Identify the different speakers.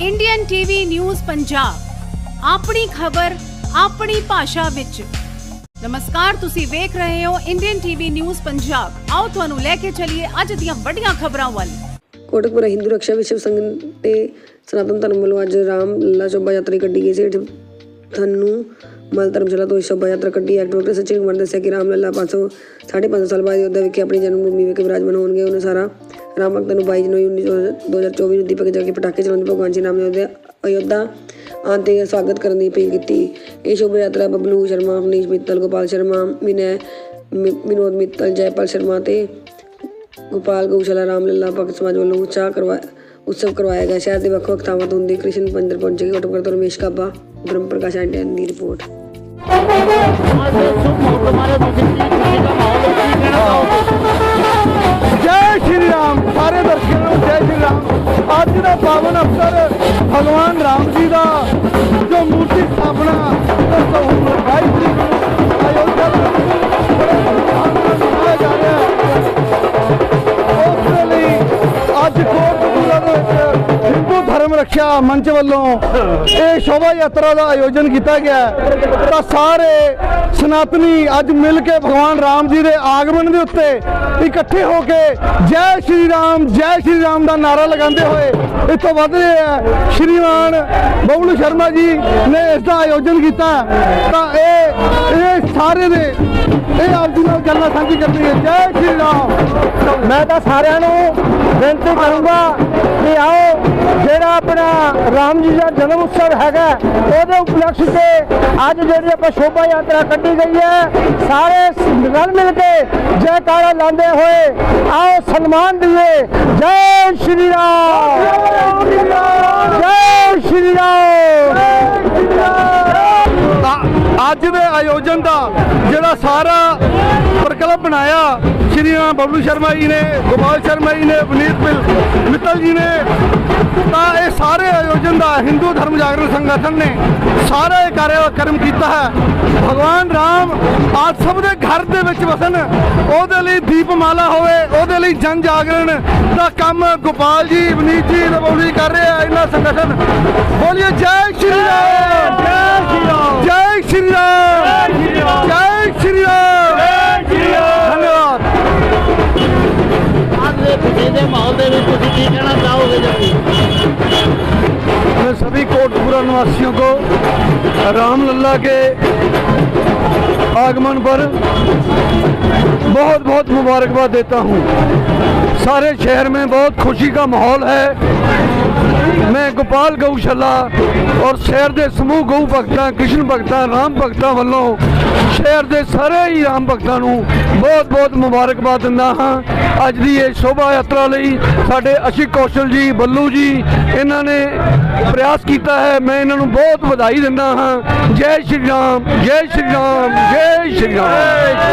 Speaker 1: Indian TV news Punjab ਆਪਣੀ ਖਬਰ, ਆਪਣੀ ਭਾਸ਼ਾ ਵਿੱਚ। ਨਮਸਕਾਰ, ਤੁਸੀਂ ਵੇਖ ਰਹੇ ਹੋ ਇੰਡੀਅਨ ਟੀਵੀ ਨਿਊਜ਼ ਪੰਜਾਬ ਆਓ ਤੁਹਾਨੂੰ ਲੈ ਕੇ ਚੱਲੀਏ ਅੱਜ ਦੀਆਂ ਵੱਡੀਆਂ ਖਬਰਾਂ ਵੱਲ।
Speaker 2: ਕੋਟਕਪੁਰਾ ਹਿੰਦੂ ਰੱਖਿਆ ਵਿਸ਼ਵ ਸੰਘ ਤੇ ਸਨਾਤਨ ਧਰਮ ਵੱਲੋਂ ਅੱਜ ਰਾਮ ਲੱਲਾ ਸ਼ੋਭਾ ਯਾਤਰਾ ਕੱਢੀ ਗਈ ਸੀ। ਤੁਹਾਨੂੰ ਮਲ ਧਰਮਸ਼ਾਲਾ ਤੋਂ ਸ਼ੋਭਾ ਯਾਤਰਾ ਕੱਢੀ। ਐਕਟਿਵ ਸਚਿਨ ਕੁਮਾਰ ਨੇ ਦੱਸਿਆ ਕਿ ਰਾਮ ਲੱਲਾ 500 550 ਸਾਲ ਬਾਅਦ ਅਯੋਧਿਆ ਵਿਖੇ ਆਪਣੀ ਜਨਮ ਭੂਮੀ ਵਿਖੇ ਵਿਰਾਜਮਾਨ ਹੋਣਗੇ। ਉਹਨੇ ਸਾਰਾ ਰਾਮ ਭਗਤਾਂ ਨੂੰ 22 ਜਨਵਰੀ 19 2024 ਨੂੰ ਦੀਪਕ ਜਾ ਕੇ ਪਟਾਕੇ ਚਲਾਉਣ ਦੀ ਭਗਵਾਨ ਸ਼੍ਰੀ ਰਾਮ ਨੇ ਉਹਦੇ ਅਯੋਧਿਆ ਆਉਣ ਤੇ ਸਵਾਗਤ ਕਰਨ ਦੀ ਅਪੀਲ ਕੀਤੀ। ਇਹ ਸ਼ੋਭਾ ਯਾਤਰਾ ਬਬਲੂ ਸ਼ਰਮਾ ਅਵਨੀਸ਼ ਮਿੱਤਲ, ਗੋਪਾਲ ਸ਼ਰਮਾ ਵਿਨੈ ਵਿਨੋਦ ਮਿੱਤਲ, ਜੈਪਾਲ ਸ਼ਰਮਾ ਤੇ ਗੋਪਾਲ ਗਊਸ਼ਾਲਾ ਰਾਮ ਲੱਲਾ ਭਗਤ ਸਮਾਜ ਵੱਲੋਂ ਉਤਸ਼ਾਹ ਕਰਵਾਇਆ ਉਤਸਵ ਕਰਵਾਇਆ ਗਿਆ। ਸ਼ਹਿਰ ਦੇ ਵੱਖ ਵੱਖ ਥਾਵਾਂ ਤੋਂ ਹੁੰਦੀ ਕ੍ਰਿਸ਼ਨ ਪੰਦਰ ਪਹੁੰਚੇ। ਕੋਟਕਪੁਰਾ ਤੋਂ ਰਮੇਸ਼ ਕਾਬਾ ਬ੍ਰਹਮ ਪ੍ਰਕਾਸ਼ ਇੰਡੀਅਨ ਦੀ ਰਿਪੋਰਟ।
Speaker 3: ਦਾ ਭਗਵਾਨ ਰਾਮ ਜੀ ਦਾ ਜੋ ਮੂਰਤੀ ਸਥਾਪਨਾ ਦੋਸਤੋ ਹੁਣ ਰੱਖਿਆ ਮੰਚ ਵੱਲੋਂ ਇਹ ਸ਼ੋਭਾ ਯਾਤਰਾ ਦਾ ਆਯੋਜਨ ਕੀਤਾ ਗਿਆ ਤਾਂ ਸਾਰੇ ਸਨਾਤਨੀ ਅੱਜ ਮਿਲ ਕੇ ਭਗਵਾਨ ਰਾਮ ਜੀ ਦੇ ਆਗਮਨ ਦੇ ਉੱਤੇ ਇਕੱਠੇ ਹੋ ਕੇ ਜੈ ਸ਼੍ਰੀ ਰਾਮ, ਜੈ ਸ਼੍ਰੀ ਰਾਮ ਦਾ ਨਾਰਾ ਲਗਾਉਂਦੇ ਹੋਏ ਇੱਥੋਂ ਵੱਧ ਰਹੇ ਹੈ, ਸ਼੍ਰੀਮਾਨ ਬਬਲੂ ਸ਼ਰਮਾ ਜੀ ਨੇ ਇਸ ਦਾ ਆਯੋਜਨ ਕੀਤਾ। ਤਾਂ ਇਹ ਇਹ ਸਾਰੇ ਦੇ ਆਪ ਜੀ ਨਾਲ ਗੱਲਾਂ ਸਾਂਝੀ ਕਰਨੀ ਹੈ। ਜੈ ਸ਼੍ਰੀ ਰਾਮ। ਮੈਂ ਤਾਂ ਸਾਰਿਆਂ ਨੂੰ ਬੇਨਤੀ ਕਰੂੰਗਾ ਕਿ ਆਓ ਜਿਹੜਾ ਆਪਣਾ ਰਾਮ ਜੀ ਦਾ ਜਨਮ ਉਤਸਵ ਹੈਗਾ ਉਹਦੇ ਉਪਲਕਸ਼ ਤੇ ਅੱਜ ਜਿਹੜੀ ਆਪਾਂ ਸ਼ੋਭਾ ਯਾਤਰਾ ਕੱਢੀ ਗਈ ਹੈ ਸਾਰੇ ਰਲ ਮਿਲ ਕੇ ਜੈਕਾਰਾ ਲਾਉਂਦੇ ਹੋਏ ਆਓ ਸਨਮਾਨ ਦਈਏ। ਜੈ ਸ਼੍ਰੀ ਰਾਮ। ਜੈ ਅੱਜ ਦੇ ਆਯੋਜਨ ਦਾ ਜਿਹੜਾ ਸਾਰਾ ਪ੍ਰਕਲਪ ਬਣਾਇਆ ਸ਼੍ਰੀ ਰਾਮ ਬਬਲੂ ਸ਼ਰਮਾ ਜੀ ਨੇ, ਗੋਪਾਲ ਸ਼ਰਮਾ ਜੀ ਨੇ, ਵਨੀਤ ਮਿਲ- ਮਿੱਤਲ ਜੀ ਨੇ, ਤਾਂ ਇਹ ਸਾਰੇ ਆਯੋਜਨ ਦਾ ਹਿੰਦੂ ਧਰਮ ਜਾਗਰਣ ਸੰਗਠਨ ਨੇ ਸਾਰਾ ਇਹ ਕਾਰਜਕ੍ਰਮ ਕੀਤਾ ਹੈ। ਭਗਵਾਨ ਰਾਮ ਆਪ ਸਭ ਦੇ ਘਰ ਦੇ ਵਿੱਚ ਵਸਣ, ਉਹਦੇ ਲਈ ਦੀਪਮਾਲਾ ਹੋਵੇ, ਉਹਦੇ ਲਈ ਜਨ ਜਾਗਰਣ ਦਾ ਕੰਮ ਗੋਪਾਲ ਜੀ, ਵਨੀਤ ਜੀ ਤੇ ਬਬਲੂ ਜੀ ਕਰ ਰਹੇ ਆ, ਇਹਨਾਂ ਸੰਗਠਨ। ਬੋਲੀਏ ਜੈ ਸ਼੍ਰੀ ਰਾਮ।
Speaker 4: ਦੇ ਖੁਸ਼ੀ ਦੇ ਮਾਹੌਲ ਦੇ ਵਿੱਚ ਤੁਸੀਂ ਕੀ ਕਹਿਣਾ ਚਾਹੋਗੇ ਜੀ
Speaker 3: मैं सभी कोटपुरा निवासियों को राम लल्ला के आगमन पर बहुत बहुत मुबारकबाद देता हूँ सारे शहर में बहुत खुशी का माहौल है मैं गोपाल गौशाला और शहर ਦੇ ਸਮੂਹ ਗਊ ਭਗਤਾਂ ਕ੍ਰਿਸ਼ਨ ਭਗਤਾਂ ਰਾਮ ਭਗਤਾਂ ਵੱਲੋਂ ਸ਼ਹਿਰ ਦੇ ਸਾਰੇ ਹੀ ਰਾਮ ਭਗਤਾਂ ਨੂੰ ਬਹੁਤ ਬਹੁਤ ਮੁਬਾਰਕਬਾਦ ਦਿੰਦਾ ਹਾਂ ਅੱਜ ਦੀ ਇਹ ਸ਼ੋਭਾ ਯਾਤਰਾ ਲਈ ਸਾਡੇ ਅਸ਼ਿਕ ਕੌਸ਼ਲ ਜੀ ਬੱਲੂ ਜੀ ਇਹਨਾਂ ਨੇ ਪ੍ਰਯਾਸ ਕੀਤਾ ਹੈ ਮੈਂ ਇਹਨਾਂ ਨੂੰ ਬਹੁਤ ਵਧਾਈ ਦਿੰਦਾ ਹਾਂ ਜੈ ਸ਼੍ਰੀ ਰਾਮ ਜੈ ਸ਼੍ਰੀ ਰਾਮ ਜੈ ਸ਼੍ਰੀ ਰਾਮ